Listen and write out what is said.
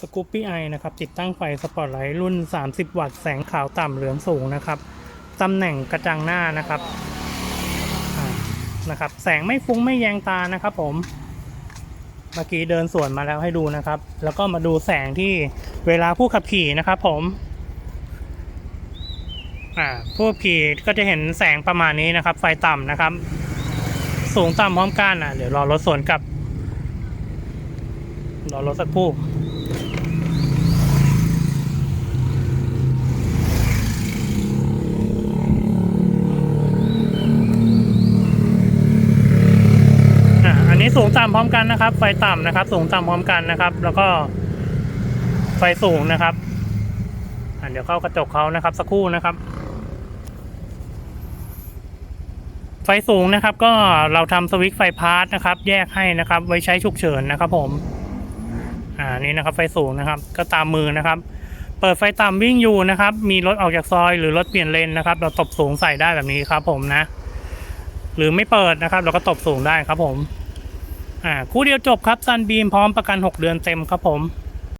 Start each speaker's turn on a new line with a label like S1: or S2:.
S1: สกูปปี้ไอนะครับติดตั้งไฟสปอตไลท์รุ่น 30 วัตต์แสงขาวต่ำเหลืองสูงนะครับตำแหน่งกระจังหน้านะครับนะครับ แสงไม่ฟุ้งไม่แยงตานะครับ ผมเมื่อกี้เดินสวนมาแล้วให้ดูนะครับ แล้วก็มาดูแสงที่เวลาผู้ขับขี่นะครับผมอ่าผู้ขับขี่ก็จะเห็นแสงประมาณนี้นะครับ ไฟต่ำนะครับ สูงต่ำพร้อมกันอะเดี๋ยวรอรถสวนกลับรอรถสักคันนี้สูงต่ำพร้อมกันนะครับ ไฟต่ำนะครับ สูงต่ำพร้อมกันนะครับ แล้วก็ไฟสูงนะครับอะเดี๋ยวเข้ากระจกเขานะครับ สักครู่นะครับ ไฟสูงนะครับ ก็เราทำสวิตช์ไฟพาร์ทนะครับ แยกให้นะครับ ไว้ใช้ฉุกเฉินนะครับ ผม อ่านี่นะครับ ไฟสูงนะครับ ก็ตามมือนะครับ เปิดไฟต่ำวิ่งอยู่นะครับ มีรถออกจากซอย หรือรถเปลี่ยนเลนนะครับ เราตบสูงใส่ได้แบบนี้ครับ ผมนะ หรือไม่เปิดนะครับ เราก็ตบสูงได้ครับ ผม อ่าคู่เดียวจบครับซันบีมพร้อมประกัน 6 เดือนเต็มครับผม